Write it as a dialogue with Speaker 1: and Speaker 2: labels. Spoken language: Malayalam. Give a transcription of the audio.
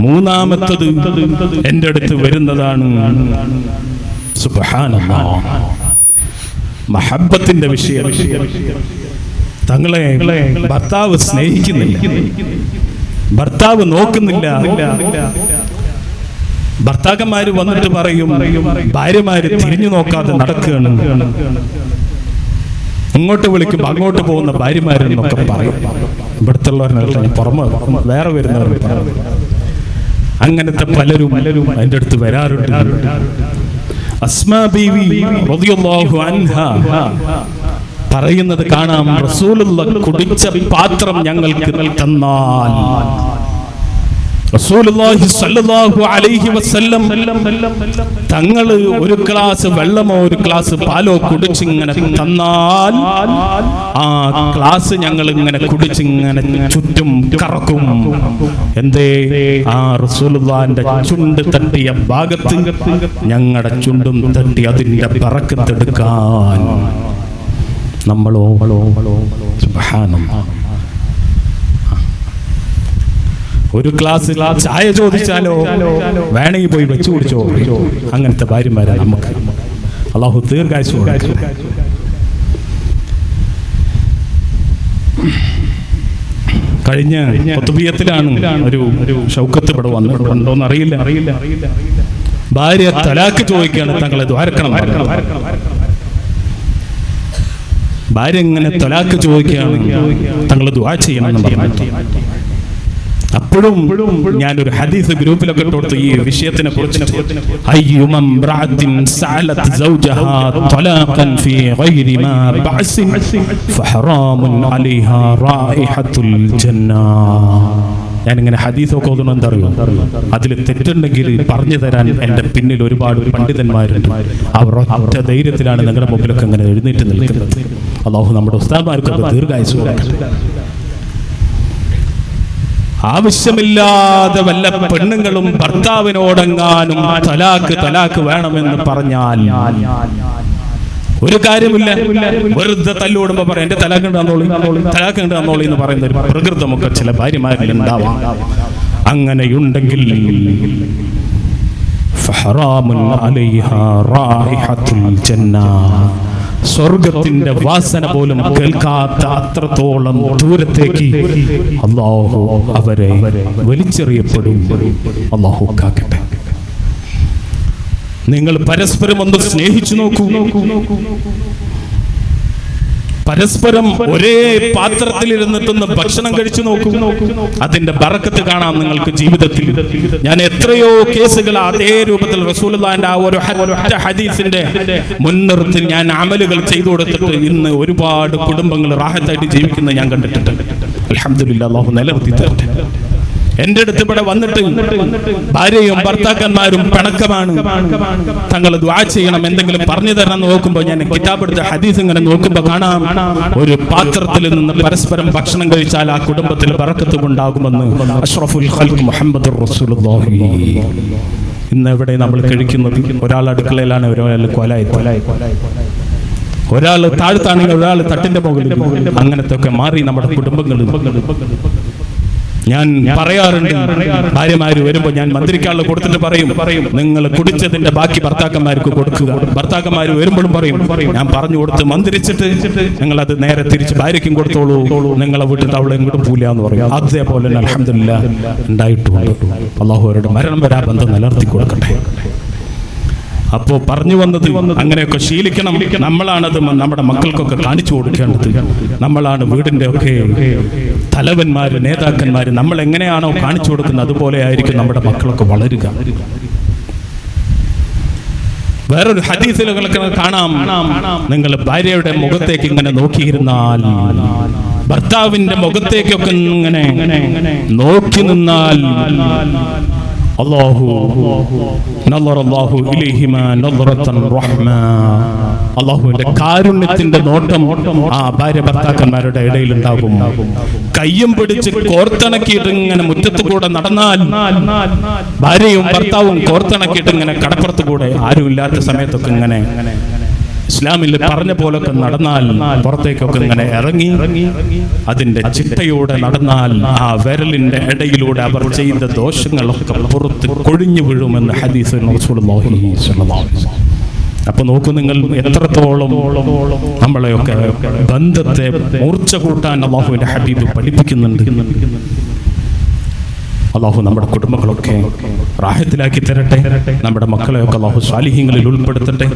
Speaker 1: മൂന്നാമത്തത് എന്റെ അടുത്ത് വരുന്നതാണ്. മഹബത്തിന്റെ വിഷയം. തങ്ങളെ ഭർത്താവ് സ്നേഹിക്കുന്നില്ല. ഭർത്താവ് നോക്കുന്നില്ല. ഭർത്താക്കന്മാര് വന്നിട്ട് പറയും ഭാര്യമാര് തിരിഞ്ഞു നോക്കാതെ നടക്കുകയാണ്. ഇങ്ങോട്ട് വിളിക്കുമ്പോൾ അങ്ങോട്ട് പോകുന്ന ഭാര്യമാരെന്നൊക്കെ പറയും. ഇവിടുത്തെ ഉള്ളവരെന്നല്ല ഞാൻ പുറമെ വേറെ വരുന്നവർ പറയും. അങ്ങനത്തെ പലരും പലരും എന്റെ അടുത്ത് വരാറുണ്ട്. അസ്മാ ബീവി റളിയല്ലാഹു അൻഹ പറയുന്നത് കാണാം റസൂലുള്ള കുടിച്ച പാത്രം ഞങ്ങൾക്ക് തന്നാൽ. തങ്ങൾ ഒരു ഗ്ലാസ് വെള്ളമോ ഒരു ഗ്ലാസ് പാലോ കുടിച്ചിങ്ങനെ തന്നാൽ ആ ഗ്ലാസ് ഞങ്ങൾ ഇങ്ങനെ കുടിച്ചിങ്ങനെ ചുറ്റും കറക്കും. എന്തേ? ആ റസൂലുള്ളാന്റെ ചുണ്ട് തട്ടിയ ഭാഗത്ത് ഞങ്ങളുടെ ചുണ്ടും തട്ടി അതിന്റെ പറക്കത്തെടുക്കാൻ നമ്മളോ? സുബ്ഹാനല്ലാഹ് ഒരു ഗ്ലാസ് ചായ ചോദിച്ചാലോ? വേണമെങ്കിൽ പോയി വെച്ചു കുടിച്ചോ? അങ്ങനത്തെ ഭാര്യമാരെ നമുക്ക്. അള്ളാഹു ദീർഘായുസ് കഴിഞ്ഞ ഒത്തുബിയത്തിലാണ് ഒരു ഷൗക്കത്ത് ഇവിടെ വന്നിട്ടുണ്ടോന്ന് അറിയില്ല അറിയില്ല. ഭാര്യ തലാക്ക് ചോദിക്കുകയാണ് തങ്ങളെ ദ്വാരക്കണം ഭാര്യ ഇങ്ങനെ തലാക്ക് ചോദിക്കുകയാണ് തങ്ങൾ ദ്വാ ചെയ്യണമെന്ന് പറഞ്ഞു അപ്പോഴും ഞാനൊരു ഹദീസ് ഗ്രൂപ്പിലൊക്കെ കൊടുത്തു ഈ വിഷയത്തിനെ കുറിച്ച് ഞാനിങ്ങനെ ഹദീസൊക്കെ ഓതണം എന്തറിയോ അതിൽ തെറ്റുണ്ടെങ്കിൽ പറഞ്ഞു തരാൻ എന്റെ പിന്നിൽ ഒരുപാട് പണ്ഡിതന്മാരുണ്ട്. അവർ ഒറ്റ ധൈര്യത്തിലാണ് നിങ്ങളുടെ മുമ്പിലൊക്കെ അങ്ങനെ എഴുന്നേറ്റ് നിൽക്കുന്നത്. അള്ളാഹു നമ്മുടെ ഉസ്താദ്മാർക്കൊക്കെ ദീർഘായുസ് കൊടുക്കട്ടെ. ആവശ്യമില്ലാതെ വല്ല പെണ്ണുങ്ങളും ഭർത്താവിനോടെങ്ങാനും തലാക്ക് തലാക്ക് വേണമെന്ന് പറഞ്ഞാൽ ഒരു കാര്യമില്ല. വെറുതെ തല്ലുകൂടുമ്പോ പറയാം എന്റെ തലാക്ക് ഉണ്ടാന്നോളി തലാക്ക് തന്നോളി എന്ന് പറയുന്ന ഒരു പ്രകൃതമൊക്കെ ചില ഭാര്യമാരിൽ ഉണ്ടാവാം. അങ്ങനെയുണ്ടെങ്കിൽ ഫഹറാമുൻ അലൈഹാ റായിഹത്തുൽ ജന്ന. സ്വർഗത്തിന്റെ വാസന പോലും കേൾക്കാത്ത അത്രത്തോളം ദൂരത്തേക്ക് അള്ളാഹു അവരെ വലിച്ചെറിയപ്പെടും. അള്ളാഹു കാക്കട്ടെ. നിങ്ങൾ പരസ്പരം ഒന്ന് സ്നേഹിച്ചു നോക്കൂ. പരസ്പരം ഒരേ പാത്രത്തിൽ ഇരുന്നിട്ടൊന്ന് ഭക്ഷണം കഴിച്ചു നോക്കൂ. അതിന്റെ ബറക്കത്ത് കാണാം നിങ്ങൾക്ക് ജീവിതത്തിൽ. ഞാൻ എത്രയോ കേസുകൾ അതേ രൂപത്തിൽ റസൂലിന്റെ ആ ഒരു ഹദീസിന്റെ മുൻനിർത്തി ഞാൻ അമലുകൾ ചെയ്തു കൊടുത്തിട്ട് ഇന്ന് ഒരുപാട് കുടുംബങ്ങൾ റാഹത്തായിട്ട് ജീവിക്കുന്നത് ഞാൻ കണ്ടിട്ടുണ്ട്. അലഹമില്ല അള്ളാഹു നിലനിർത്തി എന്റെ അടുത്ത് ഇവിടെ വന്നിട്ട് ഭാര്യയും ഭർത്താക്കന്മാരും പിണക്കമാണ്. തങ്ങൾ ദ്വാ ചെയ്യണം എന്തെങ്കിലും പറഞ്ഞു തരണം നോക്കുമ്പോ നോക്കുമ്പോൾ ഞാൻ കിതാബ് എടുത്ത ഹദീസ് ഇങ്ങനെ നോക്കുമ്പോൾ കാണാം. ഒരു പാത്രത്തിൽ നിന്ന് പരസ്പരം ഭക്ഷണം കഴിച്ചാൽ ആ കുടുംബത്തിൽ പറക്കത്തും ഉണ്ടാകുമെന്ന്. അഷ്റഫുൽ റസൂലുള്ളാഹി. ഇന്ന് എവിടെ നമ്മൾ കഴിക്കുന്നത്? ഒരാൾ അടുക്കളയിലാണ് ഒരാൾ കൊലായി കൊലായി ഒരാൾ താഴ്ത്താണെങ്കിൽ ഒരാൾ തട്ടിന്റെ മുകളിൽ. അങ്ങനത്തെ ഒക്കെ മാറി നമ്മുടെ കുടുംബങ്ങളിൽ ഞാൻ പറയാറുണ്ട്. ഭാര്യമാര് വരുമ്പോൾ ഞാൻ മന്ത്രിക്കാളിൽ കൊടുത്തിട്ട് പറയും. നിങ്ങൾ കുടിച്ചതിന്റെ ബാക്കി ഭർത്താക്കന്മാർക്ക് കൊടുക്കുക. ഭർത്താക്കന്മാർ വരുമ്പോഴും പറയും. ഞാൻ പറഞ്ഞു കൊടുത്ത് മന്ത്രിച്ചിട്ട് നിങ്ങൾ അത് നേരെ തിരിച്ച് ഭാര്യയ്ക്കും കൊടുത്തോളൂ. നിങ്ങളെ വീട്ടിൽ അവളെ ഇങ്ങോട്ട് പൂല എന്ന് പറയും. അതേപോലെ അലഹമില്ല ഉണ്ടായിട്ടുണ്ട് അള്ളാഹു അവരുടെ മരണം വരാ ബന്ധം നിലനിർത്തി കൊടുക്കട്ടെ. അപ്പോ പറഞ്ഞു വന്നത് അങ്ങനെയൊക്കെ ശീലിക്കണം. നമ്മളാണ് അത് നമ്മുടെ മക്കൾക്കൊക്കെ കാണിച്ചു കൊടുക്കേണ്ടത്. നമ്മളാണ് വീടിന്റെ ഒക്കെ തലവന്മാര് നേതാക്കന്മാര്. നമ്മൾ എങ്ങനെയാണോ കാണിച്ചു കൊടുക്കുന്നത് അതുപോലെ ആയിരിക്കും നമ്മുടെ മക്കളൊക്കെ വളരുക. വേറൊരു ഹദീസിലുകളൊക്കെ കാണാം. നിങ്ങൾ ഭാര്യയുടെ മുഖത്തേക്ക് ഇങ്ങനെ നോക്കിയിരുന്നാൽ ഭർത്താവിന്റെ മുഖത്തേക്കൊക്കെ ഇങ്ങനെ നോക്കി നിന്നാൽ അള്ളാഹു അള്ളാഹു അള്ളാഹുവിന്റെ കാരുണ്യത്തിന്റെ നോട്ടം ആ ഭാര്യ ഭർത്താക്കന്മാരുടെ ഇടയിൽ ഉണ്ടാകും കയ്യും പിടിച്ച് കോർത്തിണക്കിയിട്ട് ഇങ്ങനെ മുറ്റത്ത് കൂടെ നടന്നാൽ ഭാര്യയും ഭർത്താവും കോർത്തിണക്കിയിട്ട് ഇങ്ങനെ കടപ്പുറത്ത് കൂടെ ആരും ഇല്ലാത്ത സമയത്തൊക്കെ ഇങ്ങനെ ഇസ്ലാമിൽ പറഞ്ഞ പോലൊക്കെ നടന്നാൽ പുറത്തേക്കൊക്കെ ഇങ്ങനെ ഇറങ്ങി അതിന്റെ ചിട്ടയോടെ നടന്നാൽ ആ വിരലിന്റെ ഇടയിലൂടെ അവർ ചെയ്ത ദോഷങ്ങളൊക്കെ പുറത്ത് കൊഴിഞ്ഞു വീഴുമെന്ന് ഹദീസ്. അപ്പൊ നോക്കൂ നിങ്ങൾ എത്രത്തോളം നമ്മളെയൊക്കെ ബന്ധത്തെ മൂർച്ച കൂട്ടാൻ അള്ളാഹുവിന്റെ ഹബീബ് പഠിപ്പിക്കുന്നുണ്ട്. അള്ളാഹു നമ്മുടെ കുടുംബങ്ങളൊക്കെ റാഹത്തിലാക്കി തരട്ടെ. നമ്മുടെ മക്കളെയൊക്കെ അള്ളാഹു സ്വാലിഹ്യങ്ങളിൽ ഉൾപ്പെടുത്തട്ടെ.